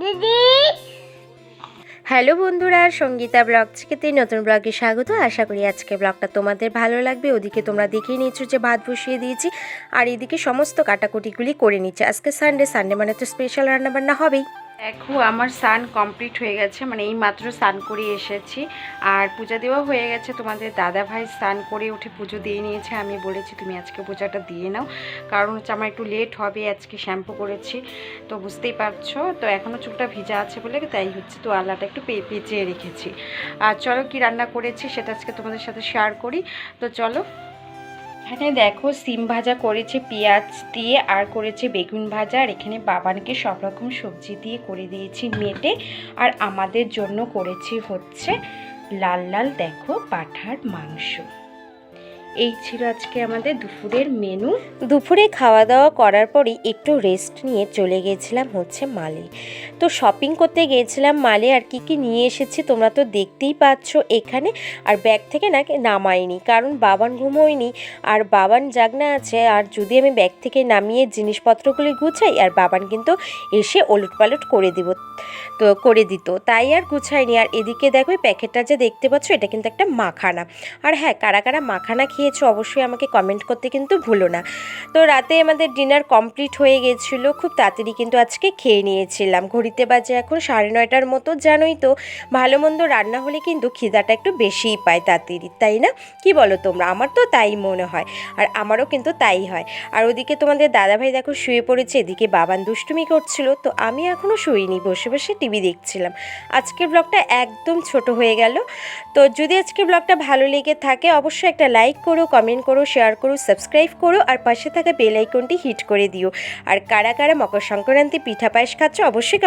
দিদি? হ্যালো বন্ধুরা, সঙ্গীতা ব্লগ থেকে নতুন ব্লগে স্বাগত। আশা করি আজকে ব্লগটা তোমাদের ভালো লাগবে। ওদিকে তোমরা দেখেই নিচ্ছ যে ভাত বসিয়ে দিয়েছি, আর এদিকে সমস্ত কাটাকুটিগুলি করে নিচ্ছে। আজকে সানডে সানডে মানে তো স্পেশাল রান্নাবান্না হবেই। দেখো, আমার স্নান কমপ্লিট হয়ে গেছে মানে এই মাত্র স্নান করে এসেছি। আর পূজা দেওয়া হয়ে গেছে, তোমাদের দাদা ভাই স্নান করে উঠে পুজো দিয়ে নিয়েছে, আমি বলেছি তুমি আজকে পূজাটা দিয়ে নাও। কারণ হচ্ছে আমার একটু লেট হবে, আজকে শ্যাম্পু করেছি, তো বুঝতেই পারছ? তো এখনও চুলটা ভিজা আছে বলে, তাই হচ্ছে তো আলাটা একটু পেঁচিয়ে রেখেছি। আর চলো কি রান্না করেছি, সেটা আজকে তোমাদের সাথে শেয়ার করি। তো চলো এখানে দেখো সিম ভাজা করেছে পেঁয়াজ দিয়ে আর করেছে বেগুন ভাজা। আর এখানে বাবানকে সব রকম সবজি দিয়ে করে দিয়েছি মেটে। আর আমাদের জন্য করেছি হচ্ছে লাল লাল দেখো পাঠার মাংস। এই ছিল আজকে আমাদের দুপুরের মেনু দুপুরে খাওয়া দাওয়া করার পরই একটু রেস্ট নিয়ে চলে গিয়েছিলাম হচ্ছে মালে। তো শপিং করতে গিয়েছিলাম মালে আর কি কি নিয়ে এসেছি তোমরা তো দেখতেই পাচ্ছ এখানে। আর ব্যাগ থেকে না নামাইনি, কারণ বাবান ঘুমোয়নি, আর বাবান জাগনা আছে, আর যদি আমি ব্যাগ থেকে নামিয়ে জিনিসপত্রগুলি গুছাই, আর বাবান কিন্তু এসে ওলট পালট করে দিব, তো করে দিত। তাই আর গুছাইনি, আর এদিকে দেখো প্যাকেটটা যে দেখতে পাচ্ছ, এটা কিন্তু একটা মাখানা। আর হ্যাঁ কারা কারা মাখানা খেয়েছো অবশ্যই আমাকে কমেন্ট করতে কিন্তু ভুলো না। তো রাতে আমাদের ডিনার কমপ্লিট হয়ে গেছিল, খুব তাড়াতাড়ি কিন্তু আজকে খেয়ে নিয়েছিলাম। ঘড়িতে বাজে এখন সাড়ে নয়টার মতো, জানোই তো, ভালো মন্দ রান্না হলে কিন্তু খিদাটা একটু বেশিই পায় তাড়াতাড়ি, তাই না? কি বলো তোমরা? আমার তো তাই মনে হয়, আর আমারও কিন্তু তাই হয়। আর ওদিকে তোমাদের দাদাভাই দেখো শুয়ে পড়েছে, এদিকে বাবান দুষ্টুমি করছিল, তো আমি এখনও শুইনি, বসে বসে টিভি দেখছিলাম। আজকের ব্লগটা একদম ছোট হয়ে গেল, তো যদি আজকের ব্লগটা ভালো লেগে থাকে, অবশ্যই একটা লাইক করো কমেন্ট করো শেয়ার করো সাবস্ক্রাইব করো, আর পাশে থাকা বেল আইকনটি হিট করে দিও। আর কারা কারা মকর সংক্রান্তি পিঠা পায়েস খাচ্ছ, অবশ্যই